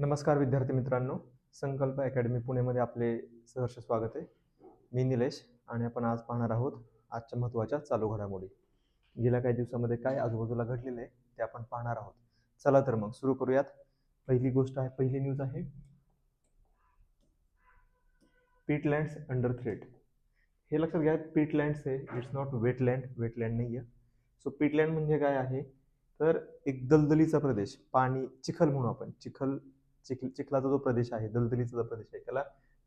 नमस्कार विद्यार्थी मित्रांनो. संकल्प अकॅडमी पुणेमध्ये आपले सहर्ष स्वागत आहे. मी निलेश आणि आपण आज पाहणार आहोत आजच्या महत्त्वाच्या चालू घडामोडी. गेल्या काही दिवसामध्ये काय आजूबाजूला घडलेलं आहे ते आपण पाहणार आहोत. चला तर मग सुरू करूयात. पहिली गोष्ट आहे पहिली न्यूज आहे. पीटलँड्स अंडर थ्रेट हे लक्षात घ्या पीटलँड्स आहे इट्स नॉट वेटलँड वेटलँड नाही आहे सो पीटलँड म्हणजे काय आहे? तर एक दलदलीचा प्रदेश पाणी चिखल म्हणू आपण. चिखल चिख चिखलाचा जो प्रदेश आहे दलदलीचा जो प्रदेश आहे त्याला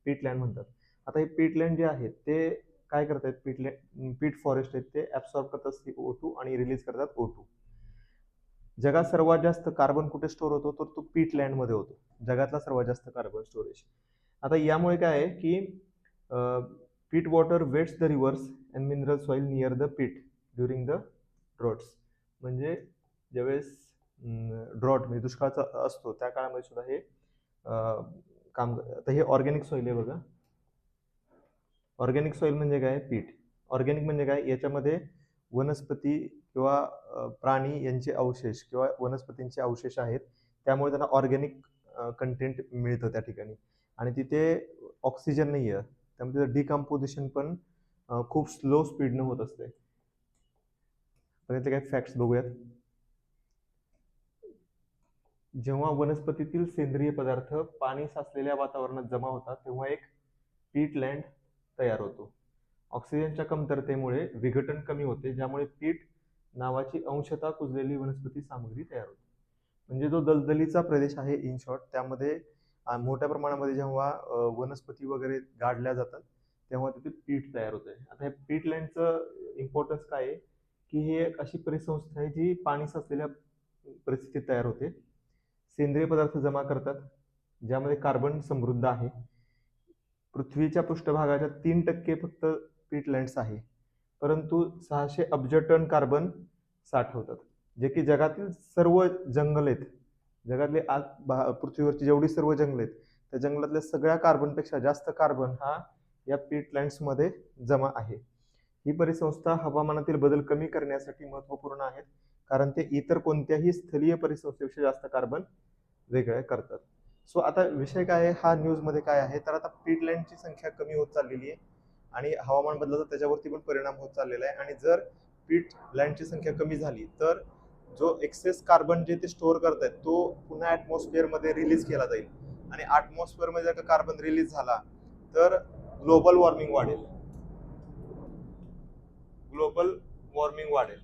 पीटलँड म्हणतात. आता हे पीटलँड जे आहेत ते काय करतात पीटलँड पीट फॉरेस्ट आहेत ते ॲब्सॉर्ब करतात ओ टू आणि रिलीज करतात ओ टू जगात सर्वात जास्त कार्बन कुठे स्टोर होतो? तर तो पीटलँडमध्ये होतो. जगातला सर्वात जास्त कार्बन स्टोरेज आता यामुळे काय आहे की peat water wets the rivers and mineral soil near the peat during the droughts म्हणजे ज्यावेळेस ड्रॉट म्हणजे दुष्काळाचा असतो त्या काळामध्ये सुद्धा हे काम आता हे ऑर्गॅनिक सॉईल आहे बघा. ऑर्गॅनिक सॉईल म्हणजे काय? पीठ. ऑर्गॅनिक म्हणजे काय? याच्यामध्ये वनस्पती किंवा प्राणी यांचे अवशेष किंवा वनस्पतींचे अवशेष आहेत. त्यामुळे त्यांना ऑर्गॅनिक कंटेंट मिळतं त्या ठिकाणी. आणि तिथे ऑक्सिजन नाही आहे त्यामुळे तिथं डिकम्पोजिशन पण खूप स्लो स्पीडनं होत असते. तर याचे काही फॅक्ट्स बघूयात. जेव्हा वनस्पतीतील सेंद्रिय पदार्थ पाणी साचलेल्या वातावरणात जमा होतात तेव्हा एक पीटलँड तयार होतो. ऑक्सिजनच्या कमतरतेमुळे विघटन कमी होते ज्यामुळे पीट नावाची अंशतः कुजलेली वनस्पती सामग्री तयार होते. म्हणजे जो दलदलीचा प्रदेश आहे इन शॉर्ट त्यामध्ये मोठ्या प्रमाणामध्ये जेव्हा वनस्पती वगैरे गाडल्या जातात तेव्हा तिथे पीठ तयार होते. आता हे पीटलँडचं इम्पॉर्टन्स काय आहे? की ही एक अशी परिसंस्था आहे जी पाणी साचलेल्या परिस्थितीत तयार होते. सेंद्रिय पदार्थ जमा करतात ज्यामध्ये कार्बन समृद्ध आहे. पृथ्वीच्या पृष्ठभागाच्या तीन टक्के फक्त पीटलँड्स आहे. परंतु सहाशे अब्ज टन कार्बन साठवतात जे की जगातील सर्व जंगल आहेत. जगातले आज भा पृथ्वीवरची जेवढी सर्व जंगल आहेत त्या जंगलातल्या सगळ्या कार्बनपेक्षा जास्त कार्बन हा या पीटलँड्समध्ये जमा आहे. ही परिसंस्था हवामानातील बदल कमी करण्यासाठी महत्त्वपूर्ण आहेत. कारण ते इतर कोणत्याही स्थलीय परिसंस्थेपेक्षा जास्त कार्बन वेगळे करतात. सो आता विषय काय आहे? हा न्यूजमध्ये काय आहे? तर आता पीडलँडची संख्या कमी होत चाललेली आहे आणि हवामान बदलाचा त्याच्यावरती पण परिणाम होत चाललेला आहे. आणि जर पीट लँडची संख्या कमी झाली तर जो एक्सेस कार्बन जे ते स्टोअर करतायत तो पुन्हा ॲटमॉस्फिअरमध्ये रिलीज केला जाईल. आणि ॲटमॉस्फिअरमध्ये जर का कार्बन रिलीज झाला तर ग्लोबल वॉर्मिंग वाढेल. ग्लोबल वॉर्मिंग वाढेल.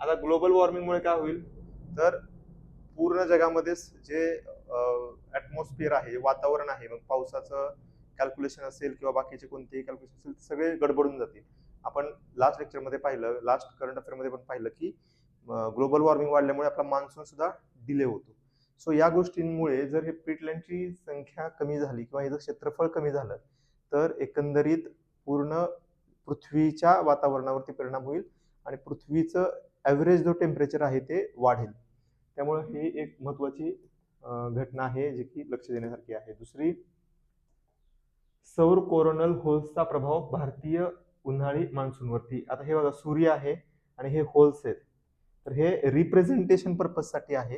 आता ग्लोबल वॉर्मिंगमुळे काय होईल? तर पूर्ण जगामध्ये जे ॲटमॉस्फिअर आहे वातावरण आहे मग पावसाचं कॅल्क्युलेशन असेल किंवा बाकीचे कोणतेही कॅल्क्युलेशन असेल सगळे गडबडून जातील. आपण लास्ट लेक्चरमध्ये पाहिलं लास्ट करंट अफेअरमध्ये पण पाहिलं की ग्लोबल वॉर्मिंग वाढल्यामुळे आपला मान्सून सुद्धा डिले होतो. सो या गोष्टींमुळे जर हे पीटलँडची संख्या कमी झाली किंवा याचं क्षेत्रफळ कमी झालं तर एकंदरीत पूर्ण पृथ्वीच्या वातावरणावरती परिणाम होईल आणि पृथ्वीचं ॲव्हरेज जो टेम्परेचर आहे ते वाढेल. त्यामुळे ही एक महत्वाची घटना आहे जी की लक्ष देण्यासारखी आहे. दुसरी सौर कोरोनल होल्सचा प्रभाव भारतीय उन्हाळी मान्सूनवरती. आता हे बघा सूर्य आहे आणि हे होल्स आहेत. तर हे रिप्रेझेंटेशन पर्पजसाठी आहे.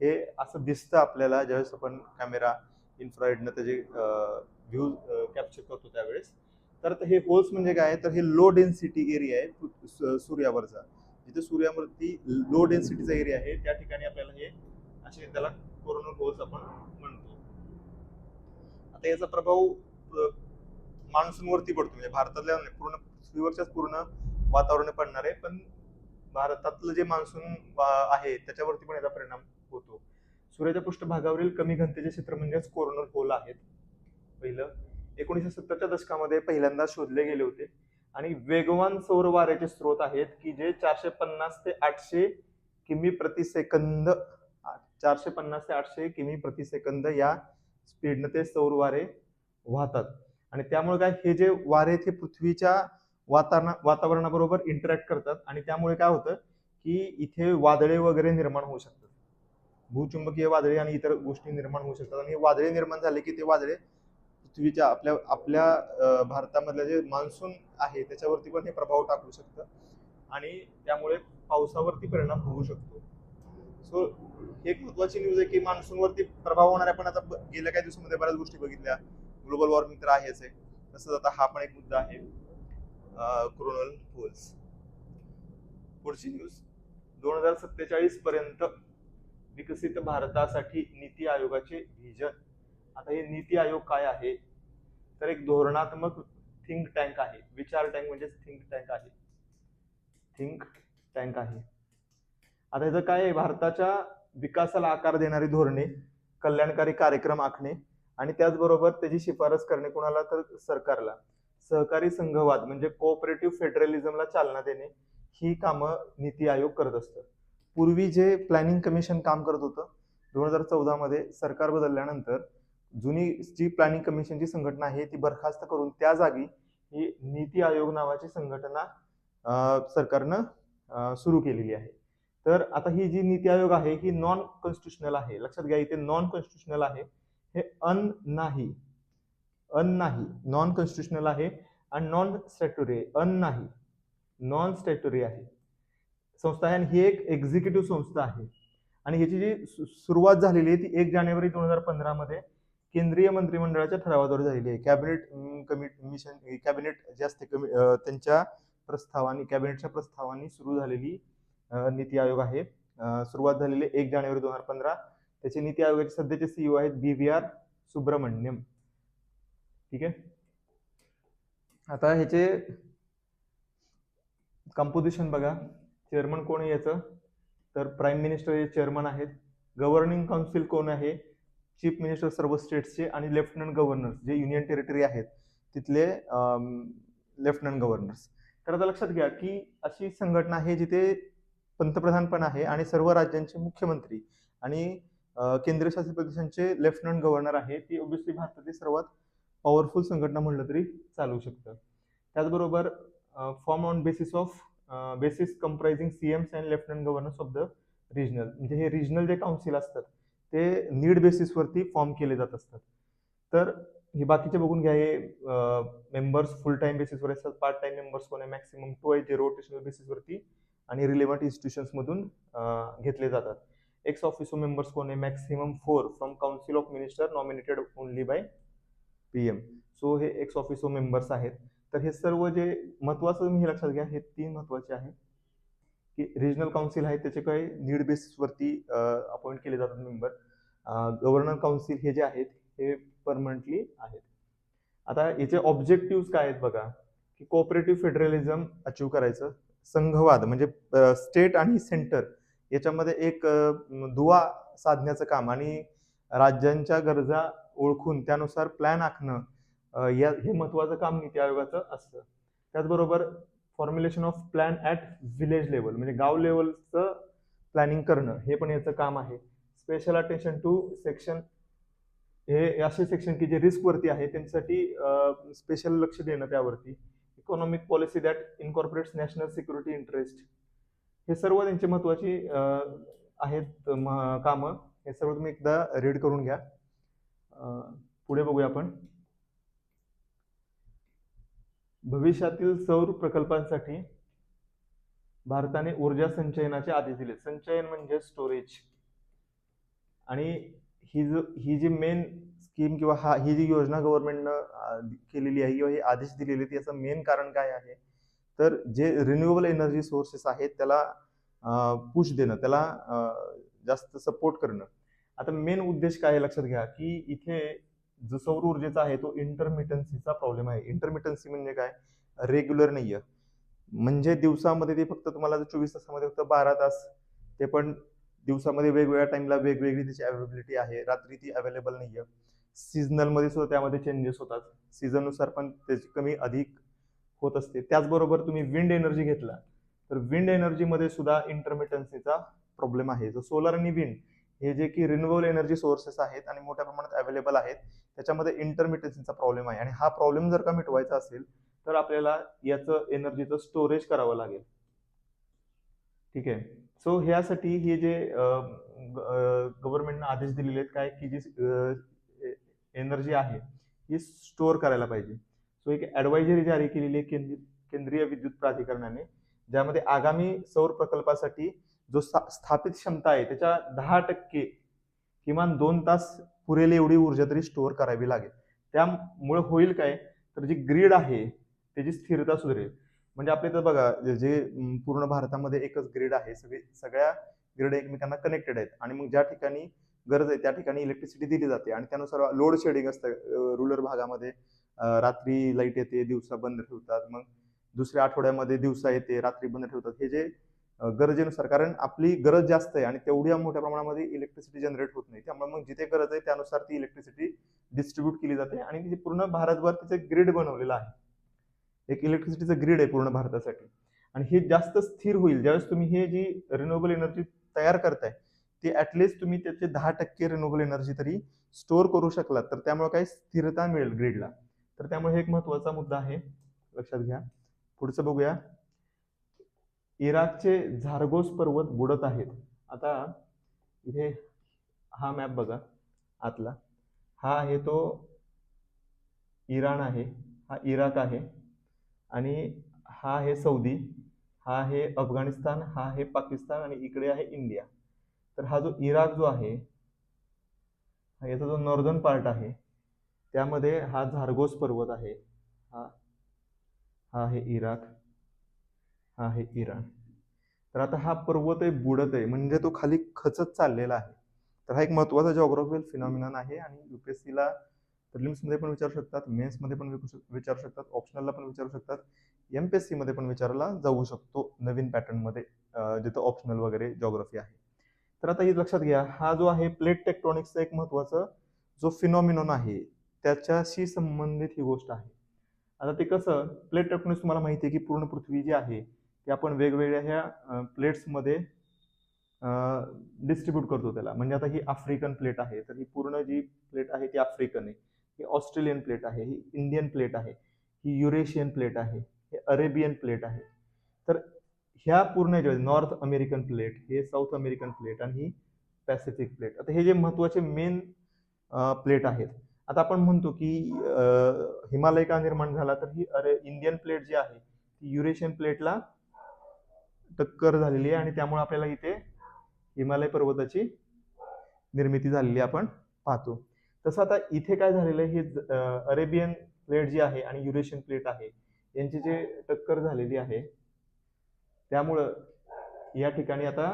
हे असं दिसतं आपल्याला ज्यावेळेस आपण कॅमेरा इन्फ्रारेडनं त्याचे व्ह्यू कॅप्चर करतो त्यावेळेस. तर हे होल्स म्हणजे काय? तर हे लो डेन्सिटी एरिया आहे सूर्यावरचा. जिथे सूर्यावरती लो डेन्सिटीचा एरिया आहे त्या ठिकाणी आपल्याला हे असे त्याला कोरोनल होल्स आपण म्हणतो. आता याचा प्रभाव मान्सूनवरती पडतो. म्हणजे भारतातल्या पूर्ण पृथ्वीवरच्याच पूर्ण वातावरण पडणार आहे पण भारतातलं जे मान्सून आहे त्याच्यावरती पण याचा परिणाम होतो. सूर्याच्या पृष्ठभागावरील कमी घनतेचे क्षेत्र म्हणजेच कोरोनल होल आहेत. पहिलं एकोणीसशे सत्तरच्या दशकामध्ये पहिल्यांदा शोधले गेले होते. आणि वेगवान सौर वाऱ्याचे स्रोत आहेत की जे चारशे पन्नास ते आठशे किमी प्रतिसेकंद चारशे पन्नास ते आठशे किमी प्रतिसेकंद या स्पीडनं ते सौर वारे वाहतात. आणि त्यामुळे काय हे जे वारे ते पृथ्वीच्या वातावरणा वातावरणाबरोबर इंटरॅक्ट करतात आणि त्यामुळे काय होतं की इथे वादळे वगैरे निर्माण होऊ शकतात. भूचुंबकीय वादळे आणि इतर गोष्टी निर्माण होऊ शकतात. आणि वादळे निर्माण झाले की ते वादळे पृथ्वीच्या आपल्या आपल्या भारतामधल्या जे मान्सून आहे त्याच्यावरती पण हे प्रभाव टाकू शकतं. आणि त्यामुळे पावसावरती परिणाम होऊ शकतो. सो एक महत्वाची न्यूज आहे की मान्सूनवरती प्रभाव होणाऱ्या पण आता गेल्या काही दिवसामध्ये बऱ्याच गोष्टी बघितल्या. ग्लोबल वॉर्मिंग तर आहेच आहे. तसंच आता हा पण एक मुद्दा आहे. कोरोनल होल्स पुढची न्यूज दोन हजार सत्तेचाळीस पर्यंत विकसित भारतासाठी नीती आयोगाचे व्हिजन आता हे नीती आयोग काय आहे? तर एक धोरणात्मक थिंक टँक आहे. विचार टँक म्हणजेच थिंक टँक आहे. थिंक टँक आहे. आता ह्याचं काय आहे? भारताच्या विकासाला आकार देणारी धोरणे कल्याणकारी कार्यक्रम आखणे आणि त्याचबरोबर त्याची शिफारस करणे कोणाला तर सरकारला. सहकारी संघवाद म्हणजे कोऑपरेटिव्ह फेडरलिझमला चालना देणे ही कामं नीती आयोग करत असतं. पूर्वी जे प्लॅनिंग कमिशन काम करत होतं दोन हजार चौदामध्ये सरकार बदलल्यानंतर जुनी जी प्लॅनिंग कमिशनची संघटना आहे ती बरखास्त करून त्या जागी ही नीती आयोग नावाची संघटना सरकारनं सुरू केलेली आहे. तर आता ही जी नीती आयोग आहे ही नॉन कॉन्स्टिट्युशनल आहे. लक्षात घ्या इथे नॉन कॉन्स्टिट्युशनल आहे. हे अन नाही. अन नाही. नॉन कॉन्स्टिट्युशनल आहे आणि नॉन स्टॅट्युरी अन नाही. नॉन स्टॅट्युरी आहे. संस्था आहे आणि ही एक एक्झिक्युटिव्ह संस्था आहे. आणि ह्याची जी सु- सुरुवात झालेली आहे ती एक जानेवारी दोन हजार पंधरामध्ये केंद्रीय मंत्रिमंडळाच्या ठरावाद्वारे झालेली आहे. कॅबिनेट कमिट मिशन कॅबिनेट जे असते कमी त्यांच्या प्रस्तावाने कॅबिनेटच्या प्रस्तावाने सुरू झालेली नीती आयोग आहे. सुरुवात झालेली एक जानेवारी दोन हजार पंधरा. त्याचे नीती आयोगाचे सध्याचे सीईओ आहेत बी व्ही आर सुब्रमण्यम. ठीक आहे? आता ह्याचे कंपोजिशन बघा. चेअरमन कोण आहे याचं? तर प्राईम मिनिस्टर हे चेअरमन आहेत. गव्हर्निंग काउन्सिल कोण आहे? चीफ मिनिस्टर सर्व स्टेट्सचे आणि लेफ्टनंट गव्हर्नर्स जे युनियन टेरिटरी आहेत तिथले लेफ्टनंट गव्हर्नर्स. तर आता लक्षात घ्या की अशी संघटना आहे जिथे पंतप्रधान पण आहे आणि सर्व राज्यांचे मुख्यमंत्री आणि अं, केंद्रशासित प्रदेशांचे लेफ्टनंट गव्हर्नर आहे ती ओबियसली भारतातील सर्वात पॉवरफुल संघटना म्हणलं तरी चालू शकतं. त्याचबरोबर form on basis of basis comprising CMs and lieutenant governors of the regional म्हणजे हे रिजनल जे काउन्सिल असतात ते नीड बेसिसवरती फॉर्म केले जात असतात. तर हे बाकीचे बघून घ्या हे मेंबर्स फुल टाइम बेसिसवर असतात पार्ट टाइम मेंबर्स कोण आहे मॅक्सिमम टू आहे जे रोटेशनल बेसिसवरती आणि रिलेव्हंट इन्स्टिट्यूशन्समधून घेतले जातात. एक्स ऑफिसो मेंबर्स कोण आहे maximum four from council of minister nominated only by P M so हे एक्स ऑफिसो मेंबर्स आहेत. तर हे सर्व जे महत्वाचं तुम्ही हे लक्षात घ्या हे तीन महत्त्वाचे आहे की रिजनल काउन्सिल आहे त्याचे काही नीड बेसिसवरती अपॉइंट केले जातात मेंबर गव्हर्नर काउन्सिल हे जे आहेत हे परमनंटली आहेत. आता याचे ऑब्जेक्टिव्ह काय आहेत बघा की कोऑपरेटिव्ह फेडरलिझम अचीव करायचं. संघवाद म्हणजे स्टेट आणि सेंटर याच्यामध्ये एक दुवा साधण्याचं काम आणि राज्यांच्या गरजा ओळखून त्यानुसार प्लॅन आखणं या हे महत्वाचं काम नीती आयोगाचं असतं. त्याचबरोबर formulation of plan at village level म्हणजे गाव लेवलचं प्लॅनिंग करणं हे पण याचं काम आहे. स्पेशल अटेन्शन टू सेक्शन हे असे सेक्शन की जे रिस्कवरती आहे त्यांच्यासाठी स्पेशल लक्ष देणं त्यावरती. Economic policy that incorporates national security interest हे सर्व त्यांची महत्त्वाची आहेत म- कामं. हे सर्व तुम्ही एकदा रीड करून घ्या. पुढे बघूया आपण. भविष्यातील सौर प्रकल्पांसाठी भारताने ऊर्जा संचयनाचे आदेश दिले. संचयन म्हणजे स्टोरेज आणि ही जो ही जी मेन स्कीम किंवा हा ही जी योजना गव्हर्नमेंटनं केलेली आहे किंवा हे आदेश दिलेले आहेत याचं मेन कारण काय आहे? तर जे रिन्युएबल एनर्जी सोर्सेस आहेत त्याला पुश देणं त्याला जास्त सपोर्ट करणं. आता मेन उद्देश काय लक्षात घ्या की इथे जो सौर ऊर्जेचा आहे तो इंटरमिटन्सीचा प्रॉब्लेम आहे. इंटरमिटन्सी म्हणजे काय? रेग्युलर नाही आहे म्हणजे दिवसामध्ये ते फक्त तुम्हाला चोवीस तासामध्ये फक्त बारा तास ते पण दिवसामध्ये वेगवेगळ्या टाइमला वेगवेगळी त्याची अवेलेबिलिटी आहे. रात्री ती अवेलेबल नाही आहे सीझनलमध्ये सुद्धा त्यामध्ये चेंजेस होतात. सीझननुसार पण त्याची कमी अधिक होत असते. त्याचबरोबर तुम्ही विंड एनर्जी घेतला तर विंड एनर्जीमध्ये सुद्धा इंटरमिटन्सीचा प्रॉब्लेम आहे. जो सोलर आणि विंड हे जे की रिन्युएबल एनर्जी सोर्सेस आहेत आणि मोठ्या प्रमाणात अवेलेबल आहेत त्याच्यामध्ये इंटरमिटन्सीचा प्रॉब्लेम आहे. आणि हा प्रॉब्लेम जर का मिटवायचा असेल तर आपल्याला याचं एनर्जीचं स्टोरेज करावं लागेल. ठीक आहे? सो ह्यासाठी हे जे गव्हर्नमेंटनं आदेश दिलेले आहेत काय की जी एनर्जी आहे ही स्टोअर करायला पाहिजे. सो एक ॲडवायझरी जारी केलेली आहे केंद्रीय केंद्रीय विद्युत प्राधिकरणाने ज्यामध्ये आगामी सौर प्रकल्पासाठी जो सा- स्थापित क्षमता आहे त्याच्या दहा टक्के किमान दोन तास पुरेल एवढी ऊर्जा तरी स्टोअर करावी लागेल. त्यामुळे होईल काय? तर जी ग्रीड आहे त्याची स्थिरता सुधारेल. म्हणजे आपल्या इथं बघा जे- पूर्ण भारतामध्ये एकच ग्रीड आहे सगळी सगळ्या ग्रीड एकमेकांना कनेक्टेड आहेत. आणि मग ज्या ठिकाणी गरज आहे त्या ठिकाणी इलेक्ट्रिसिटी दिली जाते. आणि त्यानुसार लोड शेडिंग असतं रुरल भागामध्ये. रात्री लाइट येते दिवसा बंद ठेवतात. मग दुसऱ्या आठवड्यामध्ये दिवसा येते रात्री बंद ठेवतात. हे जे गरजेनुसार. कारण आपली गरज जास्त आहे आणि तेवढ्या मोठ्या प्रमाणामध्ये इलेक्ट्रिसिटी जनरेट होत नाही. त्यामुळे मग जिथे गरज आहे त्यानुसार ती इलेक्ट्रिसिटी डिस्ट्रीब्यूट केली जाते आणि तिचे पूर्ण भारतभर तिचे ग्रीड बनवलेलं आहे. एक इलेक्ट्रिसिटीचं ग्रीड आहे पूर्ण भारतासाठी. आणि हे जास्त स्थिर होईल. ज्यावेळेस तुम्ही हे जी रिन्युएबल एनर्जी तयार करताय ते ॲटलिस्ट तुम्ही त्याचे दहा टक्के रिन्युएबल एनर्जी तरी स्टोअर करू शकलात. तर त्यामुळे काही स्थिरता मिळेल ग्रीडला तर त्यामुळे हे एक महत्त्वाचा मुद्दा आहे. लक्षात घ्या. पुढचं बघूया. इराकचे झारगोस पर्वत बुडत आहेत. आता इथे हा मॅप बघा आतला. हा आहे तो इराण आहे हा इराक आहे आणि हा आहे सौदी हा आहे अफगाणिस्तान हा आहे पाकिस्तान आणि इकडे आहे इंडिया. तर हा जो इराक जो आहे याचा जो नॉर्दर्न पार्ट आहे त्यामध्ये हा झारगोस पर्वत आहे. हा हा आहे इराक. हा आहे इराण. तर आता हा पर्वत आहे बुडत आहे. म्हणजे तो खाली खचत चाललेला आहे. तर हा एक महत्त्वाचा जॉग्राफिकल फिनॉमिनॉन आहे आणि युपीएससीला प्रिलिम्समध्ये पण विचारू शकतात मेन्समध्ये पण विकू शक- विचारू शकतात ऑप्शनलला पण विचारू शकतात. एम पी एस सीमध्ये पण विचारला जाऊ शकतो नवीन पॅटर्नमध्ये जिथं ऑप्शनल वगैरे जॉग्रफी आहे. तर आता हे लक्षात घ्या हा जो आहे प्लेट टेक्ट्रॉनिक्सचा एक महत्त्वाचा जो फिनॉमिनॉन आहे त्याच्याशी संबंधित ही गोष्ट आहे. आता ते कसं प्लेट टेक्ट्रॉनिक्स तुम्हाला माहिती आहे की पूर्ण पृथ्वी जी आहे की आपण वेगवेगळ्या ह्या प्लेट्समध्ये डिस्ट्रीब्यूट करतो त्याला. म्हणजे आता ही आफ्रिकन प्लेट आहे तर ही पूर्ण जी प्लेट आहे ती आफ्रिकन आहे. ही ऑस्ट्रेलियन प्लेट आहे ही इंडियन प्लेट आहे ही युरेशियन प्लेट आहे हे अरेबियन प्लेट आहे. तर ह्या पूर्ण ज्या नॉर्थ अमेरिकन प्लेट हे साऊथ अमेरिकन प्लेट आणि ही पॅसिफिक प्लेट आता हे जे महत्त्वाचे मेन प्लेट आहेत. आता आपण म्हणतो की हिमालय का निर्माण झाला? तर ही अरे इंडियन प्लेट जी आहे ती युरेशियन प्लेटला टक्कर झालेली आहे आणि त्यामुळे आपल्याला इथे हिमालय पर्वताची निर्मिती झालेली आपण पाहतो. तसं आता इथे काय झालेलं आहे हे ज- अरेबियन प्लेट जी आहे आणि युरेशियन प्लेट आहे यांची जे टक्कर झालेली आहे त्यामुळं या ठिकाणी आता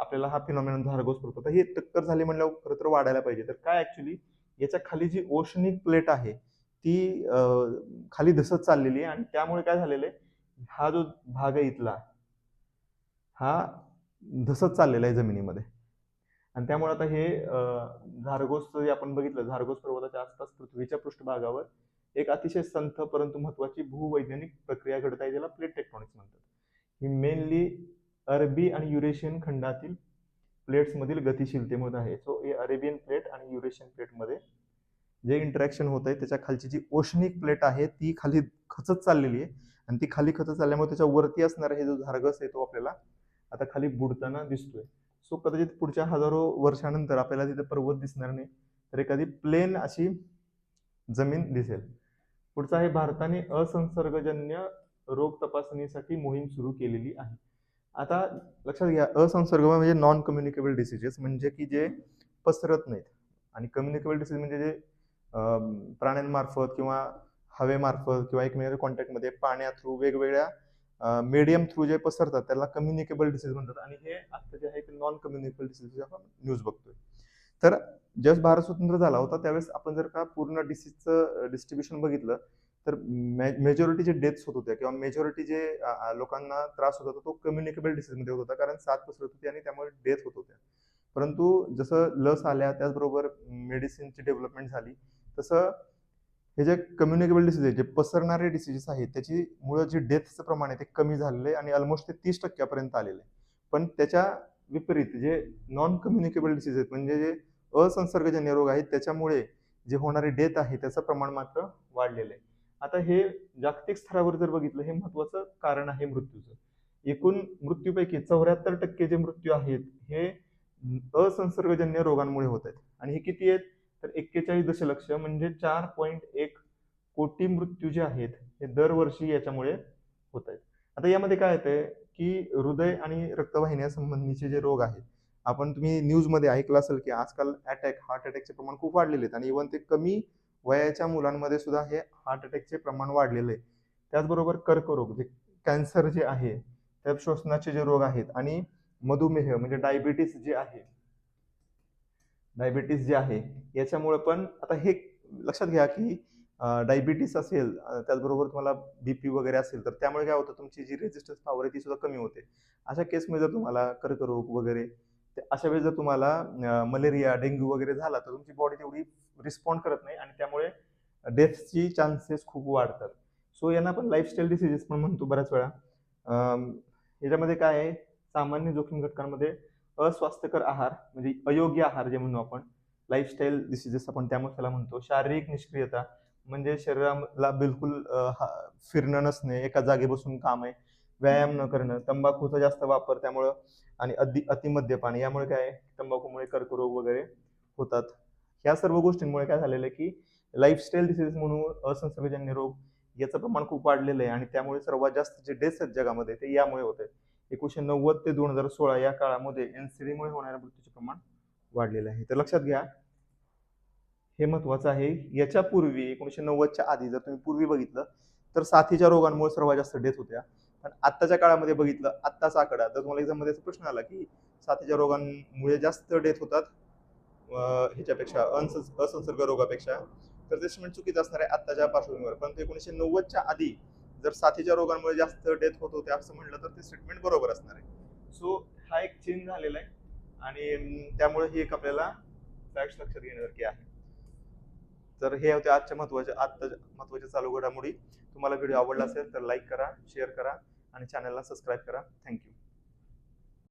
आपल्याला हा फिनॉमिनन झारगोस पडतो. तर ही टक्कर झाली म्हणल्यावर खरं तर वाढायला पाहिजे. तर काय ऍक्च्युली याच्या खाली जी ओशनिक प्लेट आहे ती खाली धसत चाललेली आहे आणि त्यामुळे काय झालेलं आहे हा जो भाग आहे इथला हा धसत चाललेला आहे जमिनीमध्ये. आणि त्यामुळे आता हे झारगोस जे आपण बघितलं झारगोस पर्वताच्या आसपास पृथ्वीच्या पृष्ठभागावर एक अतिशय संथ परंतु महत्वाची भूवैज्ञानिक प्रक्रिया घडत आहे ज्याला प्लेट टेक्टॉनिक्स म्हणतात. ही मेनली अरबी आणि युरेशियन खंडातील प्लेट्समधील गतिशीलतेमध्ये आहे. सो हे अरेबियन प्लेट आणि युरेशियन प्लेटमध्ये जे इंटरॅक्शन होत आहे त्याच्या खालची जी ओशनिक प्लेट आहे ती खाली खचत चाललेली आहे. आणि ती खाली खचत चालल्यामुळे त्याच्या वरती असणारा हे जो झारगस आहे तो आपल्याला आता खाली बुडताना दिसतोय. सो कदाचित पुढच्या हजारो वर्षानंतर आपल्याला तिथे पर्वत दिसणार नाही तर एखादी प्लेन अशी जमीन दिसेल. पुढचा आहे भारताने असंसर्गजन्य रोग तपासणीसाठी मोहीम सुरू केलेली आहे. आता लक्षात घ्या असंसर्ग म्हणजे नॉन कम्युनिकेबल डिसिजेस म्हणजे की जे पसरत नाहीत. आणि कम्युनिकेबल डिसीज म्हणजे जे प्राण्यांमार्फत किंवा हवेमार्फत किंवा एकमेकांच्या कॉन्टॅक्टमध्ये पाण्या थ्रू वेगवेगळ्या मीडियम थ्रू जे पसरतात त्याला कम्युनिकेबल डिसीज म्हणतात. आणि हे आता जे आहे ते नॉन कम्युनिकेबल डिसीज आपण न्यूज बघतोय. तर ज्यावेळेस भारत स्वतंत्र झाला होता त्यावेळेस आपण जर का पूर्ण डिसीजचं डिस्ट्रीब्युशन बघितलं तर मेजॉरिटी जे डेथ्स होत होत्या किंवा मेजॉरिटी जे लोकांना त्रास होत होता तो कम्युनिकेबल डिसीजमध्ये होत होता. कारण साथ पसरत होती आणि त्यामुळे डेथ होत होत्या. परंतु जसं लस आल्या त्याचबरोबर मेडिसिनची डेव्हलपमेंट झाली तसं हे जे कम्युनिकेबल डिसीज आहे जे पसरणारे डिसीजेस आहेत त्याची मुळे जे डेथचं प्रमाण आहे ते कमी झालेलं आहे आणि ऑलमोस्ट ते तीस टक्क्यापर्यंत आलेलं आहे. पण त्याच्या विपरीत जे नॉन कम्युनिकेबल डिसीज आहेत म्हणजे जे असंसर्गजन्य रोग आहेत त्याच्यामुळे जे होणारे डेथ आहे त्याचं प्रमाण मात्र वाढलेलं आहे. आता हे जागतिक स्तरावर जर बघितलं हे महत्वाचं कारण आहे मृत्यूचं. एकूण मृत्यूपैकी चौऱ्याहत्तर टक्के जे मृत्यू आहेत हे असंसर्गजन्य रोगांमुळे होत आहेत. आणि हे किती आहेत? तर एक्केचाळीस दशलक्ष म्हणजे चार पॉईंट एक कोटी मृत्यू जे आहेत हे दरवर्षी याच्यामुळे होत आहेत आता यामध्ये काय येतंय की हृदय आणि रक्तवाहिन्या संबंधीचे जे रोग आहेत आपण तुम्ही न्यूजमध्ये ऐकलं असेल की आजकाल अटॅक हार्ट अटॅकचे प्रमाण खूप वाढलेले आहेत. आणि इव्हन ते कमी वयाच्या मुलांमध्ये सुद्धा हे हार्ट अटॅकचे प्रमाण वाढलेलं आहे. त्याचबरोबर कर्करोग जे कॅन्सर जे आहे त्या श्वसनाचे जे रोग आहेत आणि मधुमेह म्हणजे डायबिटीस जे आहे डायबिटीस जे आहे याच्यामुळे पण आता हे लक्षात घ्या की डायबिटीस असेल त्याचबरोबर तुम्हाला बीपी वगैरे असेल तर त्यामुळे काय होतं तुमची जी रेजिस्टन्स पॉवर आहे ती सुद्धा कमी होते. अशा केसमध्ये जर तुम्हाला कर्करोग वगैरे ते अशा वेळेस जर तुम्हाला मलेरिया डेंग्यू वगैरे झाला तर तुमची बॉडी तेवढी रिस्पॉन्ड करत नाही आणि त्यामुळे डेथची चान्सेस खूप वाढतात. सो यांना आपण लाईफस्टाईल डिसिजेस पण म्हणतो बऱ्याच वेळा. याच्यामध्ये काय आहे सामान्य जोखीम घटकांमध्ये अस्वास्थ्यकर आहार म्हणजे अयोग्य आहार जे म्हणू आपण लाईफस्टाईल डिसिजेस आपण त्यामुळे त्याला म्हणतो. शारीरिक निष्क्रियता म्हणजे शरीराला बिलकुल हा- फिरणं नसणे एका जागी बसून काम आहे व्यायाम न करणं तंबाखूचा जास्त वापर त्यामुळं आणि अति अतिमद्यपान यामुळे काय आहे, तंबाखूमुळे कर्करोग वगैरे होतात. ह्या सर्व गोष्टींमुळे काय झालेलं आहे की लाईफस्टाईल डिसीज म्हणून असंसर्गजन्य रोग याचं प्रमाण खूप वाढलेलं आहे आणि त्यामुळे सर्वात जास्त जे डेथ्स आहेत जगामध्ये ते यामुळे होत आहेत. एकोणीसशे नव्वद ते दोन हजार सोळा या काळामध्ये एनसीडीमुळे होणाऱ्या मृत्यूचे प्रमाण वाढलेलं आहे. तर लक्षात घ्या हे महत्वाचं आहे. याच्या पूर्वी एकोणीसशे नव्वदच्या आधी जर तुम्ही पूर्वी बघितलं तर साथीच्या रोगांमुळे सर्वात जास्त डेथ होत्या. पण आत्ताच्या काळामध्ये बघितलं आत्ताचा आकडा तर तुम्हाला एक्झाममध्ये असा प्रश्न आला की साथीच्या रोगांमुळे जास्त डेथ होतात ह्याच्यापेक्षा अनसंस असंसर्ग रोगापेक्षा तर ते चुकीचं असणार आहे आत्ताच्या पार्श्वभूमीवर. परंतु एकोणीसशे नव्वदच्या आधी जर साथीच्या रोगांमुळे जास्त डेथ होत होते असं म्हटलं तर ते ट्रीटमेंट बरोबर असणार आहे. सो हा एक चेंज झालेला आहे आणि त्यामुळे ही एक आपल्याला फॅक्ट लक्षात घेण्यासारखी आहे. तर हे होते आजच्या महत्त्वाच्या आत्ता महत्त्वाच्या चालू घडामोडी. तुम्हाला व्हिडिओ आवडला असेल तर लाईक करा शेअर करा आणि चॅनलला सबस्क्राईब करा. थँक्यू